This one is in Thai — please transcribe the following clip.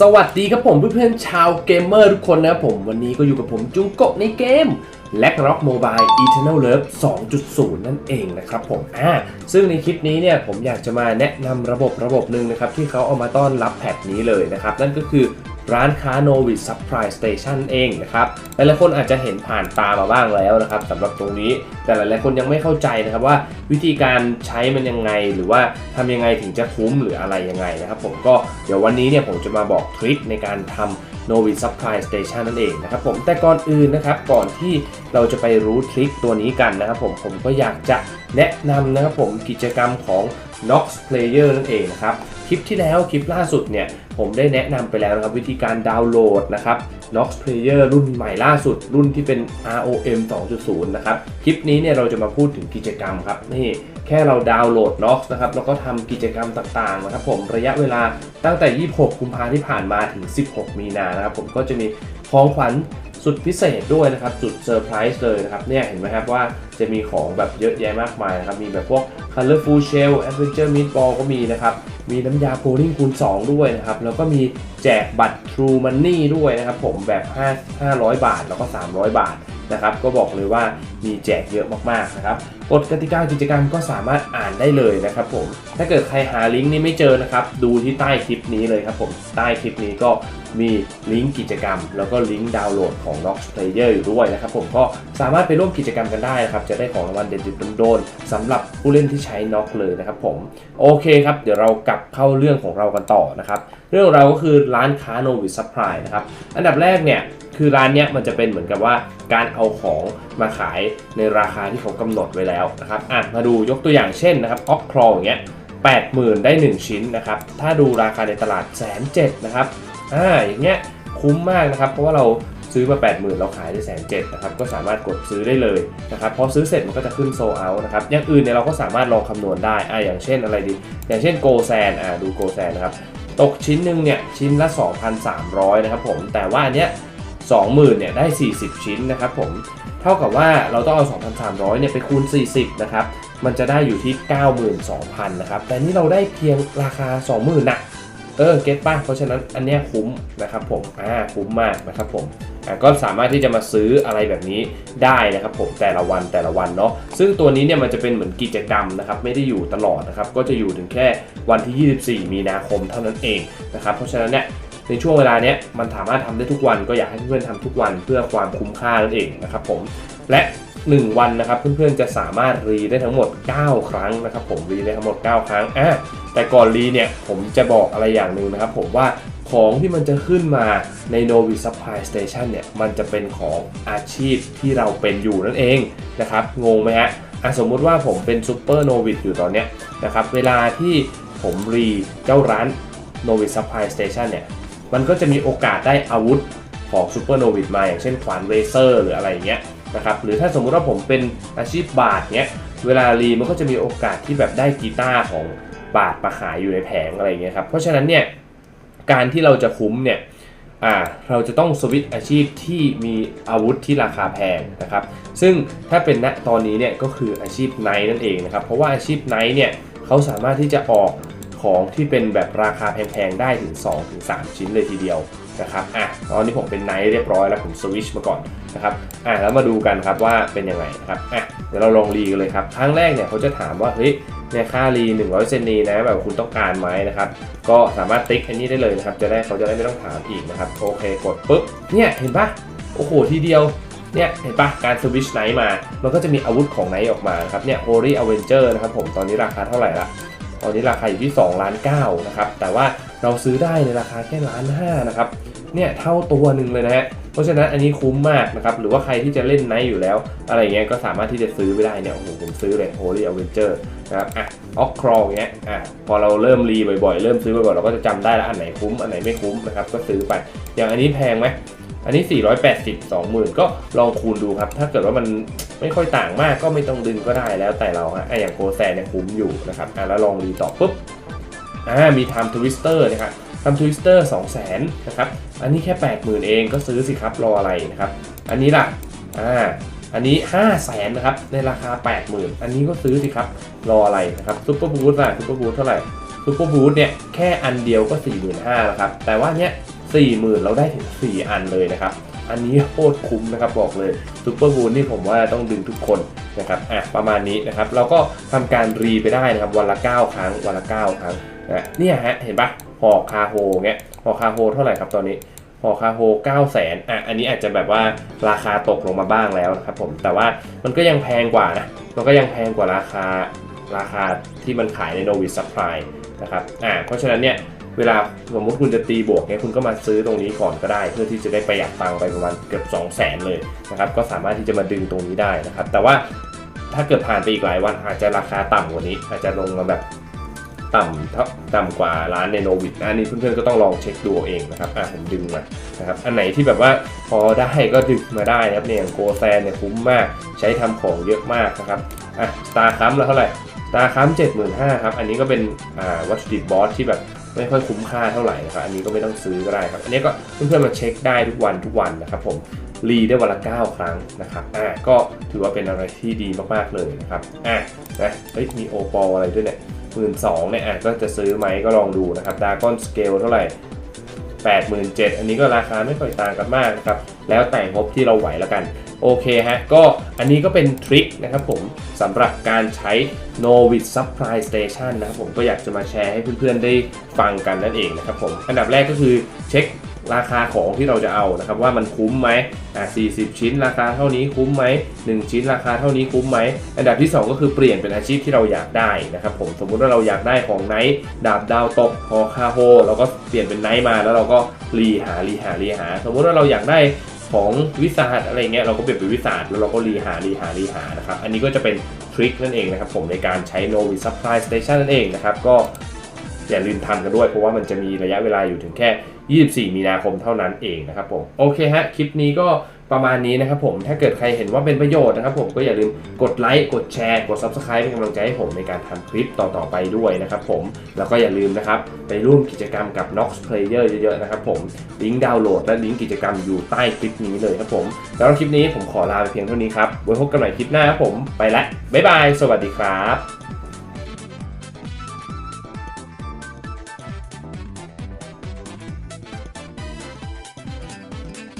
สวัสดีครับผมเพื่อนๆชาวเกมเมอร์ทุกคนนะครับผมวันนี้ก็อยู่กับผมจุงโกะในเกม l a c k Rock Mobile Eternal Love 2.0 นั่นเองนะครับผมอ่าซึ่งในคลิปนี้เนี่ยผมอยากจะมาแนะนำระบบระบบหนึ่งนะครับที่เขาเอามาต้อนรับแพทนี้เลยนะครับนั่นก็คือ ร้านค้า Novis Supply Station เองนะครับ หลายๆคนอาจจะเห็นผ่านตามาบ้างแล้วนะครับสำหรับตรงนี้ แต่หลายๆคนยังไม่เข้าใจนะครับว่าวิธีการใช้มันยังไง หรือว่าทำยังไงถึงจะคุ้มหรืออะไรยังไงนะครับ ผมก็เดี๋ยววันนี้เนี่ยผมจะมาบอกทริคในการทำ Novi Supply Station นั่นเองนะครับผมแต่ก่อนอื่นนะครับก่อนที่เราจะไปรู้ทริคตัวนี้กันนะครับผมผมก็อยากจะแนะนำนะครับผมกิจกรรมของ Nox Player นั่นเองนะครับ คลิปที่แล้วคลิปล่าสุดเนี่ย ผมได้แนะนำไปแล้วนะครับวิธีการดาวน์โหลดนะครับ Nox Player รุ่นใหม่ล่าสุด รุ่นที่เป็น ROM 2.0 นะครับ คลิปนี้เนี่ยเราจะมาพูดถึงกิจกรรมครับนี่แค่เราดาวน์โหลด Nox นะครับแล้วก็ทำกิจกรรมต่างๆนะครับผมระยะเวลาตั้งแต่ 26 กุมภาที่ผ่านมาถึง 16 มีนานะครับผมก็จะมีของขวัญ สุดพิเศษด้วยนะครับ จุดเซอร์ไพรส์เลยนะครับ เนี่ยเห็นไหมครับว่าจะมีของแบบเยอะแยะมากมายนะครับ มีแบบพวก Colorful Shell Adventure Meatball ก็มีนะครับ มีน้ำยาโพลิ่งคูณ 2 ด้วยนะครับ แล้วก็มีแจกบัตร True Money ด้วยนะครับ ผมแบบ 5 500 บาท แล้วก็ 300 บาทนะครับก็บอกเลยว่ามีแจกเยอะมากๆนะครับกฎกติกากิจกรรมก็สามารถอ่านได้เลยนะครับผมถ้าเกิดใครหาลิงก์นี้ไม่เจอนะครับ ดูที่ใต้คลิปนี้เลยครับผมใต้คลิปนี้ก็ มีลิงก์กิจกรรม แล้วก็ลิงก์ดาวน์โหลดของ Nox Player อยู่ด้วยนะครับผมก็สามารถไปร่วมกิจกรรมกันได้นะครับ จะได้ของรางวัลเด็ดๆโดนๆสำหรับผู้เล่นที่ใช้ Nox เลยนะครับผมโอเคครับ เดี๋ยวเรากลับเข้าเรื่องของเรากันต่อนะครับ เรื่องเราก็คือร้านค้า Novi Supply นะครับอันดับแรกเนี่ยคือร้านเนี้ยมันจะเป็นเหมือนกับว่าการเอาของมาขายในราคาที่เขากำหนดไว้แล้วนะครับอะมาดูยกตัวอย่างเช่นนะครับออฟครออย่างเงี้ย80,000ได้ 1 ชิ้นนะครับ ถ้าดูราคาในตลาดแสนเจ็ดนะครับ อ่าอย่างเงี้ยคุ้มมากนะครับ เพราะว่าเราซื้อมา 80,000 เราขายได้แสนเจ็ดนะครับก็สามารถกดซื้อได้เลยนะครับพอซื้อเสร็จมันก็จะขึ้นโซเอานะครับอย่างอื่นเนี่ยเราก็สามารถลองคำนวณได้อ่าอย่างเช่นอะไรดี อย่างเช่นโกแซนอ่าดูโกแซนนะครับตกชิ้นหนึ่งเนี่ยชิ้นละ 2,300นะครับผมแต่ว่าอันเนี้ย20,000เนี่ยได้ 40 ชิ้นนะครับผมเท่ากับว่าเราต้องเอา 2,300เนี่ยไปคูณ 40นะครับมันจะได้อยู่ที่ 92,000นะครับแต่นี่เราได้เพียงราคา 20,000นะ เออเก็ตป่ะเพราะฉะนั้นอันเนี้ยคุ้มนะครับผมอ่าคุ้มมากนะครับผมอ่าก็สามารถที่จะมาซื้ออะไรแบบนี้ได้นะครับผมแต่ละวันแต่ละวันเนาะซึ่งตัวนี้เนี่ยมันจะเป็นเหมือนกิจกรรมนะครับไม่ได้อยู่ตลอดนะครับก็จะอยู่ถึงแค่วันที่ 24 มีนาคมเท่านั้นเองนะครับเพราะฉะนั้นเนี่ยในช่วงเวลาเนี้ยมันสามารถทำได้ทุกวันก็อยากให้เพื่อนๆทำทุกวันเพื่อความคุ้มค่านั่นเองนะครับผมและ 1 วันนะครับเพื่อนๆจะสามารถรีได้ทั้งหมด 9 ครั้งนะครับผมรีได้ทั้งหมด 9 ครั้งอะแต่ก่อนรีเนี่ยผมจะบอกอะไรอย่างหนึ่งนะครับผมว่าของที่มันจะขึ้นมาใน Novi Supply Station เนี่ยมันจะเป็นของอาชีพที่เราเป็นอยู่นั่นเองนะครับงงไหมฮะอะสมมุติว่าผมเป็นซูเปอร์โนวิดอยู่ตอนเนี้ยนะครับเวลาที่ผมรีเจ้าร้าน Novi Supply Station เนี่ยมันก็จะมีโอกาสได้อาวุธของซูเปอร์โนวิดมาอย่างเช่นขวานเรเซอร์หรืออะไรอย่างเงี้ย นะครับหรือถ้าสมมุติว่าผมเป็นอาชีพบาทเนี้ยเวลารีมันก็จะมีโอกาสที่แบบได้กีตาร์ของบาทมาขายอยู่ในแผงอะไรเงี้ยครับเพราะฉะนั้นเนี่ยการที่เราจะคุ้มเนี่ยอ่าเราจะต้องสวิตช์อาชีพที่มีอาวุธที่ราคาแพงนะครับซึ่งถ้าเป็นณตอนนี้เนี่ยก็คืออาชีพไนท์นั่นเองนะครับเพราะว่าอาชีพไนท์เนี่ยเขาสามารถที่จะออกของที่เป็นแบบราคาแพงๆได้ถึง 2-3 ชิ้นเลยทีเดียว นะครับอะตอนนี้ผมเป็นไนท์เรียบร้อยแล้วผมสวิชมาก่อนนะครับอะแล้วมาดูกันครับว่าเป็นยังไงนะครับอะเดี๋ยวเราลองรีกันเลยครับครั้งแรกเนี่ยเขาจะถามว่าเฮ้ยเนี่ยค่ารี100เซนนีนะแบบคุณต้องการไหมนะครับก็สามารถติ๊กอันนี้ได้เลยนะครับจะได้เขาจะได้ไม่ต้องถามอีกนะครับโอเคกดปุ๊บเนี่ยเห็นปะโอ้โหทีเดียวเนี่ยเห็นปะการสวิชไนท์มา มันก็จะมีอาวุธของไนท์ออกมาครับเนี่ย Holy Avenger นะครับผมตอนนี้ราคาเท่าไหร่ละตอนนี้ราคาอยู่ที่2ล้าน9นะครับแต่ว่า เราซื้อได้ในราคาแค่ล้าน5นะครับเนี่ยเท่าตัวหนึ่งเลยนะฮะเพราะฉะนั้นอันนี้คุ้มมากนะครับ หรือว่าใครที่จะเล่นไนท์อยู่แล้ว อะไรเงี้ยก็สามารถที่จะซื้อไปได้เนี่ยโอ้โหผมซื้อเลย Holy Avenger นะครับอะออกครองเงี้ยอะพอเราเริ่มรีบ่อยๆ เริ่มซื้อบ่อยๆ เราก็จะจำได้แล้วอันไหนคุ้ม อันไหนไม่คุ้มนะครับ ก็ซื้อไป อย่างอันนี้แพงไหมอันนี้ 480 20,000 ก็ลองคูณดูครับ ถ้าเกิดว่ามันไม่ค่อยต่างมากก็ไม่ต้องดึงก็ได้แล้วแต่เราฮะอะอย่างโกแซนเนี่ยคุ้มอยู่นะครับอะแล้วลองรีต่อปุ๊บ อ่ามีไทม์ทวิสเตอร์นะครับทำทวิสเตอร์2 0 0 0 0 0นะครับ อันนี้แค่80,000เองก็ซื้อสิครับรออะไรนะครับ อันนี้ล่ะ อ่า อันนี้5 0 0 0 0 0นะครับ ในราคา80,000อันนี้ก็ซื้อสิครับ รออะไรนะครับซุปเปอร์บูทล่ะซุปเปอร์บูทเท่าไหร่ซูเปอร์บูทเนี่ยแค่อันเดียวก็45,000แล้วครับ แต่ว่าเนี้ย40,000เราได้ถึง4อันเลยนะครับ อันนี้โคตรคุ้มนะครับบอกเลยซูเปอร์บูทนี่ผมว่าต้องดึงทุกคนนะครับอะประมาณนี้นะครับเราก็ทำการรีไปได้นะครับวันละ 9 ครั้งวันละ 9 ครั้งนะเนี่ยฮะเห็นปะหอคาโฮเงี้ยหอคาโฮเท่าไหร่ครับตอนนี้หอคาโฮ9แสนอะอันนี้อาจจะแบบว่าราคาตกลงมาบ้างแล้วนะครับผมแต่ว่ามันก็ยังแพงกว่านะมันก็ยังแพงกว่าราคาราคาที่มันขายใน Novice Supply นะครับอ่าเพราะฉะนั้นเนี่ย เวลาสมมติคุณจะตีบวกเนี่ยคุณก็มาซื้อตรงนี้ก่อนก็ได้ เพื่อที่จะได้ประหยัดตังค์ไปประมาณเกือบ 2 0 0แสนเลยนะครับก็สามารถที่จะมาดึงตรงนี้ได้นะครับ แต่ว่าถ้าเกิดผ่านไปอีกหลายวันอาจจะราคาต่ำกว่านี้ อาจจะลงมาแบบต่ำเท่าต่ำกว่าร้านในโนวิดอันนี้เพื่อนๆก็ต้องลองเช็คดูเองนะครับอะผมดึงมานะครับอันไหนที่แบบว่าพอได้ก็ดึงมาได้นะครับเนี่ยอย่างโกแซนเนี่ยคุ้มมากใช้ทำของเยอะมากนะครับอะสตาร์คัมแล้วเท่าไหร่สตาร์คัมเจ็ดหมื่นห้าครับอันนี้ก็เป็นอ่าวัตถุดิบบอสที่แบบ ไม่ค่อยคุ้มค่าเท่าไหร่นะครับอันนี้ก็ไม่ต้องซื้อก็ได้ครับ อันนี้ก็เพื่อนๆมาเช็คได้ทุกวันทุกวันนะครับผมรีได้วันละ 9 ครั้งนะครับอ่าก็ถือว่าเป็นอะไรที่ดีมากๆเลยนะครับอะนะเฮ้ยมีโอปออะไรด้วยเนี่ยหมื่นสองเนี่ยอะก็จะซื้อไหมก็ลองดูนะครับดากอนสเกลเท่าไหร่87,000อันนี้ก็ราคาไม่ค่อยต่างกันมากนะครับแล้วแต่งบที่เราไหวแล้วกัน โอเคฮะ ก็อันนี้ก็เป็นทริคนะครับผมสำหรับการใช้ Novit Supply Station นะครับผมก็อยากจะมาแชร์ให้เพื่อนๆได้ฟังกันนั่นเองนะครับผม อันดับแรกก็คือเช็คราคาของที่เราจะเอานะครับว่ามันคุ้มไหมอะ40 ชิ้นราคาเท่านี้คุ้มไหม1 ชิ้นราคาเท่านี้คุ้มไหม อันดับที่ 2 ก็คือเปลี่ยนเป็นอาชีพที่เราอยากได้นะครับผมสมมุติว่าเราอยากได้ของไนท์ดาบดาวตกฮอคาโฮเราก็เปลี่ยนเป็นไนท์มาแล้วเราก็รีหารีหารีหา สมมุติว่าเราอยากได้ ของวิสาหะอะไรเงี้ยเราก็เปลี่ยนเป็นวิสาหะแล้วเราก็รีหารีหารีหานะครับ อันนี้ก็จะเป็นทริคนั่นเองนะครับผมในการใช้ Novi Supply Station นั่นเองนะครับ ก็อย่าลืมทำกันด้วย เพราะว่ามันจะมีระยะเวลาอยู่ถึงแค่ 24 มีนาคมเท่านั้นเองนะครับผม โอเคฮะ คลิปนี้ก็ประมาณนี้นะครับผมถ้าเกิดใครเห็นว่าเป็นประโยชน์นะครับผมก็อย่าลืมกดไลค์กดแชร์กด Subscribe เป็นกำลังใจให้ผมในการทำคลิปต่อๆไปด้วยนะครับผมแล้วก็อย่าลืมนะครับไปร่วมกิจกรรมกับ Nox Player เยอะๆนะครับผมลิงก์ดาวน์โหลดและลิงก์กิจกรรมอยู่ใต้คลิปนี้เลยครับผมแล้วคลิปนี้ผมขอลาไปเพียงเท่านี้ครับไว้พบกันใหม่คลิปหน้าครับผมไปละบ๊ายบาย สวัสดีครับ